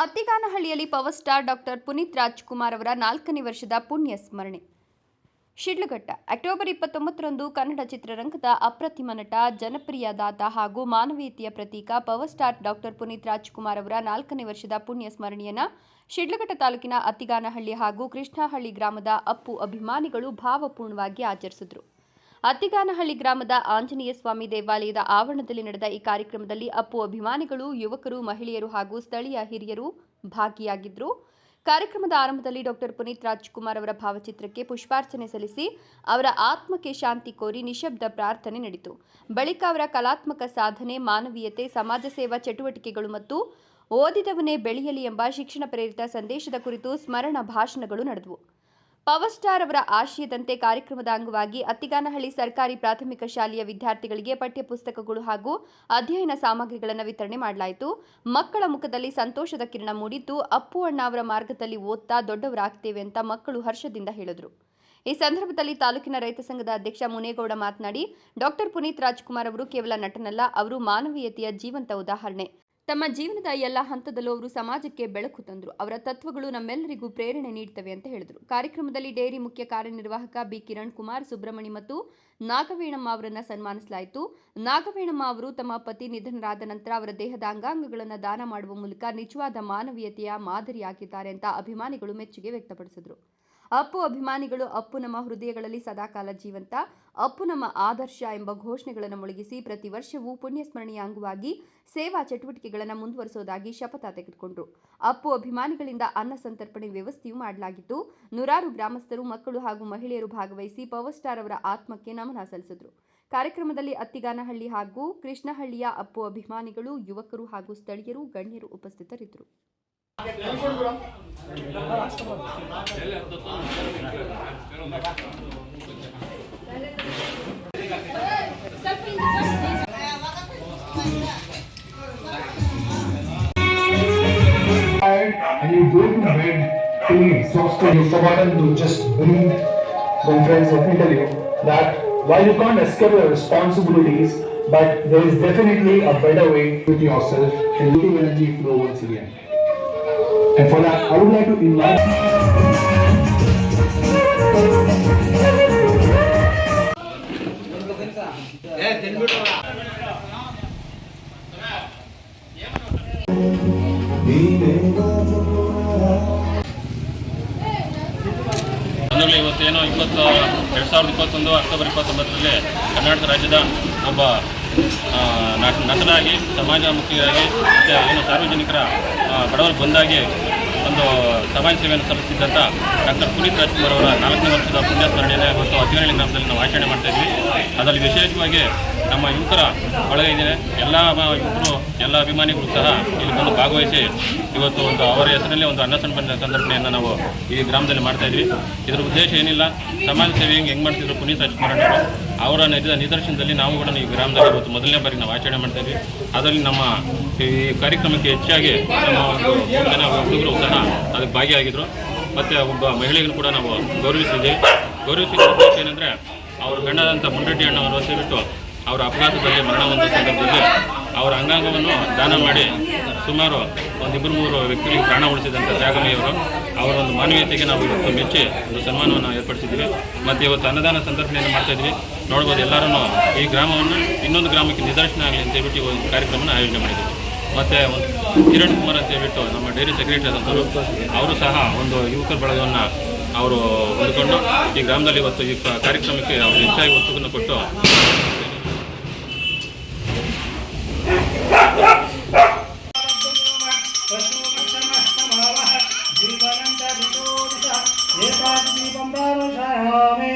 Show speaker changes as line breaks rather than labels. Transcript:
ಅತ್ತಿಗಾನಹಳ್ಳಿಯಲ್ಲಿ power star doctor Puneeth Rajkumar ಅವರ ನಾಲ್ಕನೇ ವರ್ಷದ ಪುಣ್ಯ ಸ್ಮರಣೆ. ಶಿಡ್ಲಘಟ್ಟ, ಅಕ್ಟೋಬರ್ ಇಪ್ಪತ್ತೊಂಬತ್ತರಂದು ಕನ್ನಡ ಚಿತ್ರರಂಗದ ಅಪ್ರತಿಮ ನಟ, ಜನಪ್ರಿಯ ದಾತ ಹಾಗೂ ಮಾನವೀಯತೆಯ ಪ್ರತೀಕ power star doctor Puneeth Rajkumar ಅವರ ನಾಲ್ಕನೇ ವರ್ಷದ ಪುಣ್ಯ ಸ್ಮರಣೆಯನ್ನ ಶಿಡ್ಲಘಟ್ಟ ತಾಲೂಕಿನ ಅತ್ತಿಗಾನಹಳ್ಳಿ ಹಾಗೂ ಕೃಷ್ಣಹಳ್ಳಿ ಗ್ರಾಮದ ಅಪ್ಪು ಅಭಿಮಾನಿಗಳು ಭಾವಪೂರ್ಣವಾಗಿ ಆಚರಿಸಿದರು. ಅತ್ತಿಗಾನಹಳ್ಳಿ ಗ್ರಾಮದ ಆಂಜನೇಯ ಸ್ವಾಮಿ ದೇವಾಲಯದ ಆವರಣದಲ್ಲಿ ನಡೆದ ಈ ಕಾರ್ಯಕ್ರಮದಲ್ಲಿ ಅಪ್ಪು ಅಭಿಮಾನಿಗಳು, ಯುವಕರು, ಮಹಿಳೆಯರು ಹಾಗೂ ಸ್ಥಳೀಯ ಹಿರಿಯರು ಭಾಗಿಯಾಗಿದ್ದರು ಕಾರ್ಯಕ್ರಮದ ಆರಂಭದಲ್ಲಿ ಡಾಕ್ಟರ್ ಪುನೀತ್ ರಾಜ್ಕುಮಾರ್ ಅವರ ಭಾವಚಿತ್ರಕ್ಕೆ ಪುಷ್ಪಾರ್ಚನೆ ಸಲ್ಲಿಸಿ ಅವರ ಆತ್ಮಕ್ಕೆ ಶಾಂತಿ ಕೋರಿ ನಿಶಬ್ದ ಪ್ರಾರ್ಥನೆ ನಡೆಯಿತು. ಬಳಿಕ ಅವರ ಕಲಾತ್ಮಕ ಸಾಧನೆ, ಮಾನವೀಯತೆ, ಸಮಾಜ ಸೇವಾ ಚಟುವಟಿಕೆಗಳು ಮತ್ತು ಓದಿದವನೇ ಬೆಳೆಯಲಿ ಎಂಬ ಶಿಕ್ಷಣ ಪ್ರೇರಿತ ಸಂದೇಶದ ಕುರಿತು ಸ್ಮರಣ ಭಾಷಣಗಳು ನಡೆದವು. ಪವರ್ ಸ್ಟಾರ್ ಅವರ ಆಶಯದಂತೆ ಕಾರ್ಯಕ್ರಮದ ಅಂಗವಾಗಿ ಅತ್ತಿಗಾನಹಳ್ಳಿ ಸರ್ಕಾರಿ ಪ್ರಾಥಮಿಕ ಶಾಲೆಯ ವಿದ್ಯಾರ್ಥಿಗಳಿಗೆ ಪಠ್ಯಪುಸ್ತಕಗಳು ಹಾಗೂ ಅಧ್ಯಯನ ಸಾಮಗ್ರಿಗಳನ್ನು ವಿತರಣೆ ಮಾಡಲಾಯಿತು. ಮಕ್ಕಳ ಮುಖದಲ್ಲಿ ಸಂತೋಷದ ಕಿರಣ ಮೂಡಿದ್ದು, ಅಪ್ಪು ಅಣ್ಣ ಅವರ ಮಾರ್ಗದಲ್ಲಿ ಓದ್ತಾ ದೊಡ್ಡವರಾಗ್ತೇವೆ ಅಂತ ಮಕ್ಕಳು ಹರ್ಷದಿಂದ ಹೇಳಿದರು. ಈ ಸಂದರ್ಭದಲ್ಲಿ ತಾಲೂಕಿನ ರೈತ ಸಂಘದ ಅಧ್ಯಕ್ಷ ಮುನೇಗೌಡ ಮಾತನಾಡಿ, ಡಾಕ್ಟರ್ ಪುನೀತ್ ರಾಜ್ಕುಮಾರ್ ಅವರು ಕೇವಲ ನಟನಲ್ಲ, ಅವರು ಮಾನವೀಯತೆಯ ಜೀವಂತ ಉದಾಹರಣೆ. ತಮ್ಮ ಜೀವನದ ಎಲ್ಲ ಹಂತದಲ್ಲೂ ಅವರು ಸಮಾಜಕ್ಕೆ ಬೆಳಕು ತಂದರು. ಅವರ ತತ್ವಗಳು ನಮ್ಮೆಲ್ಲರಿಗೂ ಪ್ರೇರಣೆ ನೀಡುತ್ತವೆ ಅಂತ ಹೇಳಿದರು. ಕಾರ್ಯಕ್ರಮದಲ್ಲಿ ಡೈರಿ ಮುಖ್ಯ ಕಾರ್ಯನಿರ್ವಾಹಕ ಬಿ ಕಿರಣ್ ಕುಮಾರ್, ಸುಬ್ರಹ್ಮಣಿ ಮತ್ತು ನಾಗವೇಣಮ್ಮ ಅವರನ್ನು ಸನ್ಮಾನಿಸಲಾಯಿತು. ನಾಗವೇಣಮ್ಮ ಅವರು ತಮ್ಮ ಪತಿ ನಿಧನರಾದ ನಂತರ ಅವರ ದೇಹದ ಅಂಗಾಂಗಗಳನ್ನು ದಾನ ಮಾಡುವ ಮೂಲಕ ನಿಜವಾದ ಮಾನವೀಯತೆಯ ಮಾದರಿಯಾಗಿದ್ದಾರೆ ಅಂತ ಅಭಿಮಾನಿಗಳು ಮೆಚ್ಚುಗೆ ವ್ಯಕ್ತಪಡಿಸಿದರು. ಅಪ್ಪು ಅಭಿಮಾನಿಗಳು ಅಪ್ಪು ನಮ್ಮ ಹೃದಯಗಳಲ್ಲಿ ಸದಾಕಾಲ ಜೀವಂತ. ಅಪ್ಪು ನಮ್ಮ ಆದರ್ಶ ಎಂಬ ಘೋಷಣೆಗಳನ್ನು ಮೊಳಗಿಸಿ ಪ್ರತಿ ವರ್ಷವೂ ಪುಣ್ಯಸ್ಮರಣೆಯ ಅಂಗವಾಗಿ ಸೇವಾ ಚಟುವಟಿಕೆಗಳನ್ನು ಮುಂದುವರಿಸುವುದಾಗಿ ಶಪಥ ತೆಗೆದುಕೊಂಡರು. ಅಪ್ಪು ಅಭಿಮಾನಿಗಳಿಂದ ಅನ್ನ ಸಂತರ್ಪಣೆ ವ್ಯವಸ್ಥೆಯೂ ಮಾಡಲಾಗಿತ್ತು. ನೂರಾರು ಗ್ರಾಮಸ್ಥರು, ಮಕ್ಕಳು ಹಾಗೂ ಮಹಿಳೆಯರು ಭಾಗವಹಿಸಿ ಪವರ್ ಸ್ಟಾರ್ ಅವರ ಆತ್ಮಕ್ಕೆ ನಮನ ಸಲ್ಲಿಸಿದರು. ಕಾರ್ಯಕ್ರಮದಲ್ಲಿ ಅತ್ತಿಗಾನಹಳ್ಳಿ ಹಾಗೂ ಕೃಷ್ಣಹಳ್ಳಿಯ ಅಪ್ಪು ಅಭಿಮಾನಿಗಳು, ಯುವಕರು ಹಾಗೂ ಸ್ಥಳೀಯರು, ಗಣ್ಯರು ಉಪಸ್ಥಿತರಿದ್ದರು.
And you go to bed feeling exhausted, you've forgotten to just breathe, then friends, let me tell you that while you can't escape your responsibilities, but there is definitely a better way with yourself and letting energy flow once again. And for that, I would like to invite.
ಬಂಧುಗಳು ಇವತ್ತೇನೋ ಇಪ್ಪತ್ತು, ಎರಡು ಸಾವಿರದ ಇಪ್ಪತ್ತೊಂದು October ಇಪ್ಪತ್ತೊಂಬತ್ತರಲ್ಲಿ Karnataka ರಾಜ್ಯದ ಒಬ್ಬ ನಟನಾಗಿ, ಸಮಾಜಮುಖಿಯಾಗಿ ಮತ್ತು ಏನು ಸಾರ್ವಜನಿಕರ ಬಡವರ ಬಂದಾಗಿ ಒಂದು ಸಮಾಜ ಸೇವೆಯನ್ನು ಸಲ್ಲಿಸಿದ್ದಂಥ ಡಾಕ್ಟರ್ ಪುನೀತ್ ರಾಜ್ಕುಮಾರ್ ಅವರ ನಾಲ್ಕನೇ ವರ್ಷದ ಪುಣ್ಯ ಸ್ಮರಣೆಯನ್ನು ಇವತ್ತು ಅತಿಗಣಿ ಗ್ರಾಮದಲ್ಲಿ ನಾವು ಆಚರಣೆ ಮಾಡ್ತಾ ಇದ್ವಿ. ಅದರಲ್ಲಿ ವಿಶೇಷವಾಗಿ ನಮ್ಮ ಯುವಕರ ಒಳಗೆ ಇದೆ ಎಲ್ಲ ಯುವಕರು, ಎಲ್ಲ ಅಭಿಮಾನಿಗಳು ಸಹ ಇಲ್ಲಿ ಬಂದು ಭಾಗವಹಿಸಿ ಇವತ್ತು ಒಂದು ಅವರ ಹೆಸರಲ್ಲಿ ಒಂದು ಅನ್ನ ಸಂಪನ್ನ ಸಂದರ್ಭಣೆಯನ್ನು ನಾವು ಈ ಗ್ರಾಮದಲ್ಲಿ ಮಾಡ್ತಾ ಇದ್ವಿ. ಇದರ ಉದ್ದೇಶ ಏನಿಲ್ಲ, ಸಮಾಜ ಸೇವೆ ಹೆಂಗೆ ಹೆಂಗೆ ಮಾಡ್ತಿದ್ರು ಪುನೀತ್ ರಾಜ್ಕುಮಾರ್ ಅವರು. ನಿಜ ನಿದರ್ಶನದಲ್ಲಿ ನಾವು ಕೂಡ ಈ ಗ್ರಾಮದಲ್ಲಿ ಇವತ್ತು ಮೊದಲನೇ ಬಾರಿ ನಾವು ಆಚರಣೆ ಮಾಡ್ತಾ ಇದ್ವಿ. ಅದರಲ್ಲಿ ನಮ್ಮ ಈ ಕಾರ್ಯಕ್ರಮಕ್ಕೆ ಹೆಚ್ಚಾಗಿ ನಮ್ಮ ಒಂದು ಜನ ಹುಡುಗರು ಸಹ ಅದಕ್ಕೆ ಭಾಗಿಯಾಗಿದ್ದರು ಮತ್ತು ಒಬ್ಬ ಮಹಿಳೆಯನ್ನು ಕೂಡ ನಾವು ಗೌರವಿಸಿದ್ವಿ. ಗೌರವಿಸಿದ ಉದ್ದೇಶ ಏನಂದರೆ, ಅವ್ರ ಗಂಡದಂಥ ಮುಂಡಡ್ಡಿ ಅಣ್ಣವರು ಸೇರಿಬಿಟ್ಟು ಅವರ ಅಪಘಾತದಲ್ಲಿ ಮರಣ ಹೊಂದಿದ ಸಂದರ್ಭದಲ್ಲಿ ಅವರ ಅಂಗಾಂಗವನ್ನು ದಾನ ಮಾಡಿ ಸುಮಾರು ಒಂದಿಬ್ಬರು ಮೂರು ವ್ಯಕ್ತಿಗಳಿಗೆ ಪ್ರಾಣ ಉಳಿಸಿದಂಥ ತ್ಯಾಗಮಯ್ಯವರು ಅವರ ಒಂದು ಮಾನವೀಯತೆಗೆ ನಾವು ಇವತ್ತು ಮೆಚ್ಚಿ ಒಂದು ಸನ್ಮಾನವನ್ನು ಏರ್ಪಡಿಸಿದ್ವಿ ಮತ್ತು ಇವತ್ತು ಅನ್ನದಾನ ಸಂದರ್ಭನೆಯನ್ನು ಮಾಡ್ತಾ ಇದ್ವಿ. ನೋಡ್ಬೋದು ಎಲ್ಲರೂ ಈ ಗ್ರಾಮವನ್ನು ಇನ್ನೊಂದು ಗ್ರಾಮಕ್ಕೆ ನಿದರ್ಶನ ಆಗಲಿ ಅಂತ ಹೇಳ್ಬಿಟ್ಟು ಒಂದು ಕಾರ್ಯಕ್ರಮನ ಆಯೋಜನೆ ಮಾಡಿದ್ವಿ. ಮತ್ತು ಒಂದು ಕಿರಣ್ ಕುಮಾರ್ ಅಂತ ಹೇಳ್ಬಿಟ್ಟು ನಮ್ಮ ಡೈರಿ ಸೆಕ್ರೆಟರಿ ಆದಂಥವರು ಅವರು ಸಹ ಒಂದು ಯುವಕರ ಬಳಗವನ್ನು ಅವರು ಹೊಂದ್ಕೊಂಡು ಈ ಗ್ರಾಮದಲ್ಲಿ ಇವತ್ತು ಈ ಕಾರ್ಯಕ್ರಮಕ್ಕೆ ಅವರು ಹೆಚ್ಚಾಗಿ ಒತ್ತುಗಳನ್ನು ಕೊಟ್ಟು
भावः जीवनन्तरितो दिशा एतादृशी बम्बावशामि